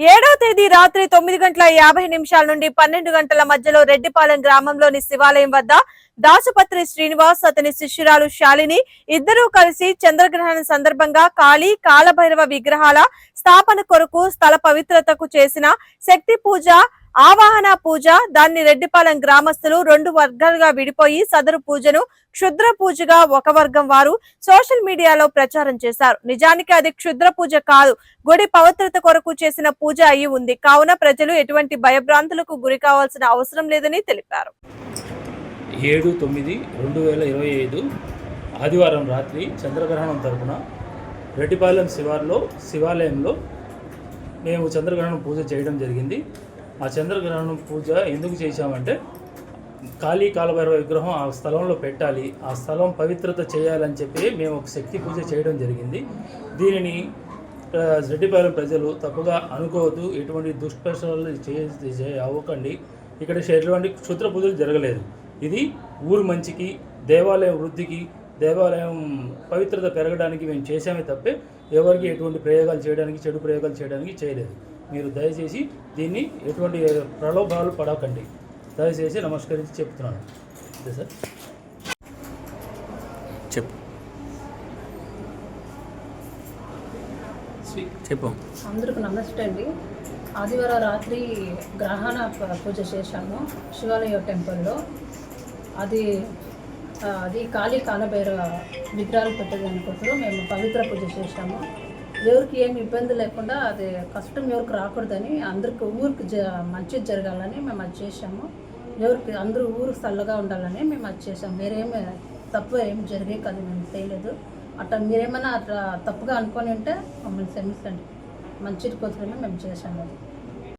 ఏడవ తేదీ రాత్రి తొమ్మిది గంటల యాభై నిమిషాల నుండి పన్నెండు గంటల మధ్యలో రెడ్డిపాలెం గ్రామంలోని శివాలయం వద్ద దాసుపత్రి శ్రీనివాస్ అతని శిష్యురాలు శాలిని ఇద్దరూ కలిసి చంద్రగ్రహణం సందర్భంగా కాళీ కాలభైరవ విగ్రహాల స్థాపన కొరకు స్థల పవిత్రతకు చేసిన శక్తి పూజ ఆవాహన పూజ దాన్ని రెడ్డిపాలెం గ్రామస్తులు రెండు వర్గాలుగా విడిపోయి సదరు పూజను క్షుద్ర పూజగా ఒక వర్గం వారు సోషల్ మీడియాలో ప్రచారం చేశారు. నిజానికి అది క్షుద్ర పూజ కాదు. గుడి పవిత్రత కొరకు చేసిన పూజ అయి ఉంది. కావున ప్రజలు ఎటువంటి భయభ్రాంతులకు గురి కావాల్సిన అవసరం లేదని తెలిపారు. ఏడు తొమ్మిది రెండు వేల ఇరవై ఐదు ఆదివారం రాత్రి చంద్రగ్రహణం తరపున రెడ్డిపాలెం శివార్లో శివాలయంలో మేము చంద్రగ్రహణం పూజ చేయడం జరిగింది. ఆ చంద్రగ్రహణం పూజ ఎందుకు చేశామంటే కాళీ కాలభైరవ విగ్రహం ఆ స్థలంలో పెట్టాలి ఆ స్థలం పవిత్రత చేయాలని చెప్పి మేము ఒక శక్తి పూజ చేయడం జరిగింది. దీనిని రెడ్డిపాలెం ప్రజలు తప్పుగా అనుకోవద్దు ఎటువంటి దుష్ప్రచారాలు చేయ చేయ అవ్వకండి. ఇక్కడ ఎటువంటి క్షుద్ర పూజలు జరగలేదు. ఇది ఊరు మంచికి దేవాలయం వృద్ధికి దేవాలయం పవిత్రత పెరగడానికి మేము చేసామే తప్పే ఎవరికి ఎటువంటి ప్రయోగాలు చేయడానికి చెడు ప్రయోగాలు చేయడానికి చేయలేదు. మీరు దయచేసి దీన్ని ఎటువంటి ప్రలోభాలు పడకండి. దయచేసి నమస్కరించి చెప్తున్నాను. అంతే సార్. చెప్పు. చెప్పు. అందరికి నమస్తే అండి. ఆదివారం రాత్రి గ్రహణ ప- పూజ చేశాము. శివాలయ టెంపుల్లో. అది అది కాళీ కాలభైరవ విగ్రహాలు పెట్టేదానికోసం మేము పవిత్ర పూజ చేశాము. ఎవరికి ఏమి ఇబ్బంది లేకుండా అది కష్టం ఎవరికి రాకూడదని అందరికి ఊరికి జ మంచిది జరగాలని మేము అది చేసాము ఎవరికి అందరూ ఊరు చల్లగా ఉండాలని మేము అది చేసాము మీరేమి తప్పు ఏమి జరిగే కదా మేము చేయలేదు. అట్లా మీరేమైనా అట్లా తప్పుగా అనుకొని ఉంటే మమ్మల్ని క్షమించండి. మంచిది కోసమే మేము చేశాము అది.